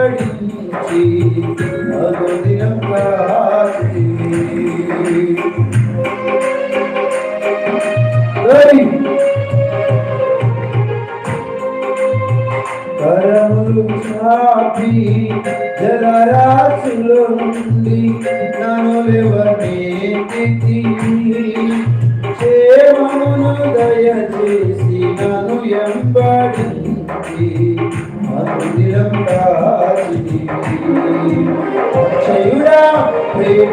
ఎంబడించి అనుదినం కాచి కరములు చాపి నుండి నన్ను మందిరం అక్షయుడా ప్రేమ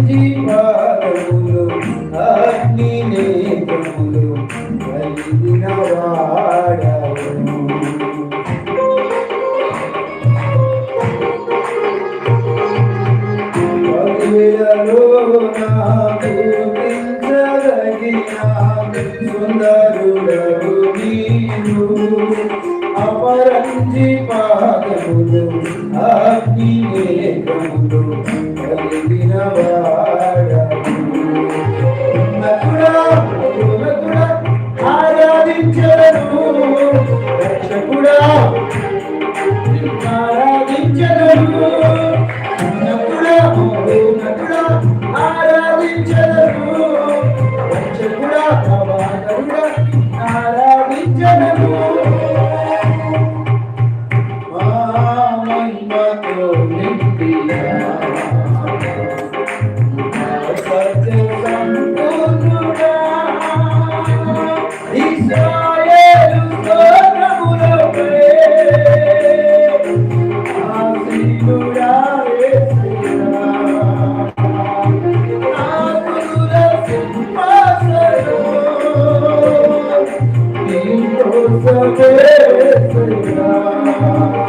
జీవాలు అగ్ని నేతములు కలిగిన వాడము పదివేలలో సుందరుడవు అపరంజి పాదములు అగ్ని కలిగిన వాడవు Thank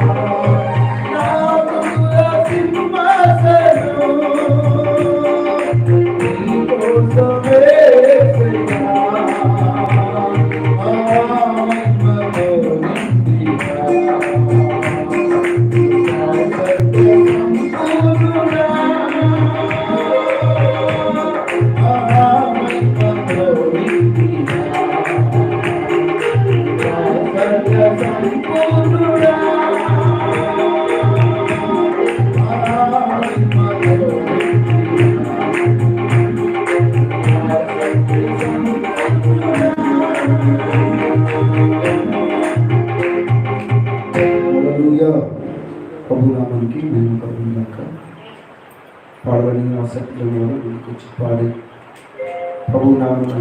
you. ప్రభునామానికి మేము కలుగుదాక పాడవని ఆసక్తి ముందుకు వచ్చి పాడి ప్రభునామం